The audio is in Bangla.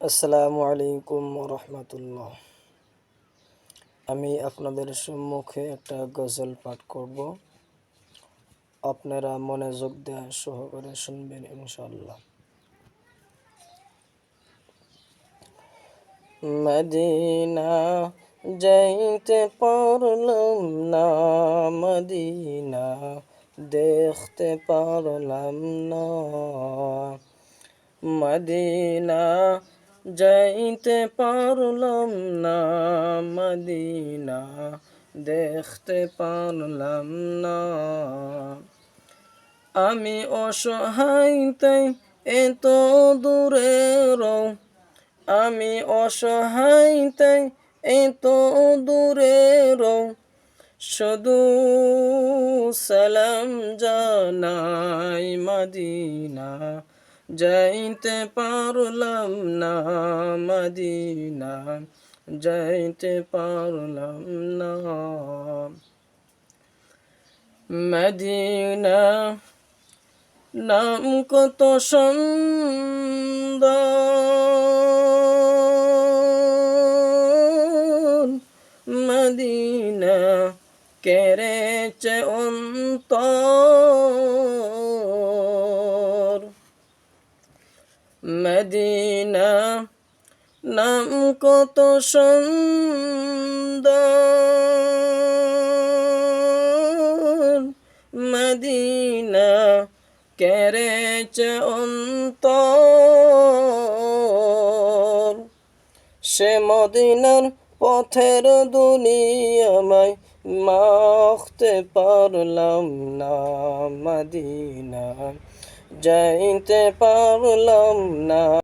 আসসালামু আলাইকুম রহমতুল্লাহ আমি আপনাদের সম্মুখে একটা গজল পাঠ করব। আপনারা মনোযোগ দেওয়া সহকারে শুনবেন ইনশাল্লাহ মদিনা যাইতে পারলাম না, মদিনা দেখতে পারলাম না। মদিনা যাইতে পারলাম না মদিনা, দেখতে পারলাম না। আমি অসহায় এত দূরে রও। আমি অসহায় এত দূরে রও। শুধু সালাম জানাই মদিনা যাইতে পারলাম না মদিনা যাইতে পারলাম না। মদিনা নাম কত সুন্দর। মদিনা কেড়েছে অন্তর। মদিনা, নাম কত সুন্দর। মদিনা কেড়েছে অন্তর। সে মদিনার পথের দুনিয়ামায় মাখতে পারলাম না মদিনা যাইতে পারলাম না।